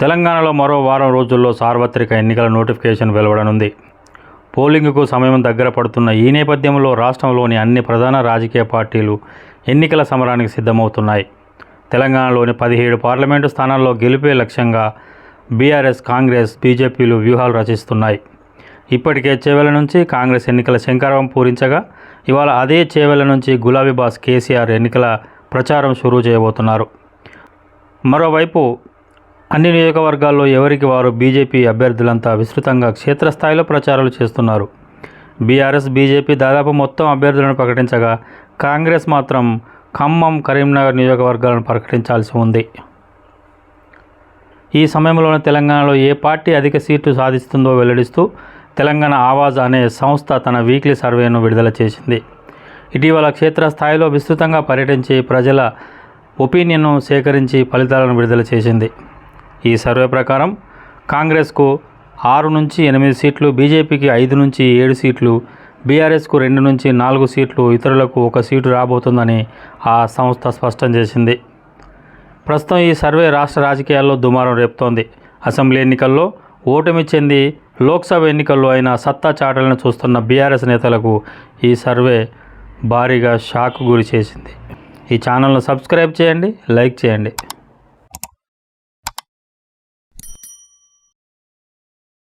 తెలంగాణలో మరో వారం రోజుల్లో సార్వత్రిక ఎన్నికల నోటిఫికేషన్ వెలువడనుంది. పోలింగ్కు సమయం దగ్గర పడుతున్న ఈ నేపథ్యంలో రాష్ట్రంలోని అన్ని ప్రధాన రాజకీయ పార్టీలు ఎన్నికల సమరానికి సిద్ధమవుతున్నాయి. తెలంగాణలోని పదిహేడు పార్లమెంటు స్థానాల్లో గెలిపే లక్ష్యంగా బీఆర్ఎస్ కాంగ్రెస్ బీజేపీలు వ్యూహాలు రచిస్తున్నాయి. ఇప్పటికే చేవెల నుంచి కాంగ్రెస్ ఎన్నికల శంకారం పూరించగా ఇవాళ అదే చేవెల నుంచి గులాబీ బాస్ కేసీఆర్ ఎన్నికల ప్రచారం షురూ చేయబోతున్నారు. మరోవైపు అన్ని నియోజకవర్గాల్లో ఎవరికి వారు బీజేపీ అభ్యర్థులంతా విస్తృతంగా క్షేత్రస్థాయిలో ప్రచారాలు చేస్తున్నారు. బీఆర్ఎస్ బీజేపీ దాదాపు మొత్తం అభ్యర్థులను ప్రకటించగా కాంగ్రెస్ మాత్రం ఖమ్మం కరీంనగర్ నియోజకవర్గాలను ప్రకటించాల్సి ఉంది. ఈ సమయంలోనే తెలంగాణలో ఏ పార్టీ అధిక సీట్లు సాధిస్తుందో వెల్లడిస్తూ తెలంగాణ ఆవాజ్ అనే సంస్థ తన వీక్లీ సర్వేను విడుదల చేసింది. ఇటీవల క్షేత్రస్థాయిలో విస్తృతంగా పర్యటించి ప్రజల ఒపీనియన్ను సేకరించి ఫలితాలను విడుదల చేసింది. ఈ సర్వే ప్రకారం కాంగ్రెస్కు ఆరు నుంచి ఎనిమిది సీట్లు బీజేపీకి ఐదు నుంచి ఏడు సీట్లు బీఆర్ఎస్కు రెండు నుంచి నాలుగు సీట్లు ఇతరులకు ఒక సీటు రాబోతుందని ఆ సంస్థ స్పష్టం చేసింది. ప్రస్తుతం ఈ సర్వే రాష్ట్ర రాజకీయాల్లో దుమారం రేపుతోంది. అసెంబ్లీ ఎన్నికల్లో ఓటమి చెంది లోక్సభ ఎన్నికల్లో అయిన సత్తా చాటలను చూస్తున్న బీఆర్ఎస్ నేతలకు ఈ సర్వే భారీగా షాక్ గురి చేసింది. ఈ ఛానల్ను సబ్స్క్రైబ్ చేయండి లైక్ చేయండి.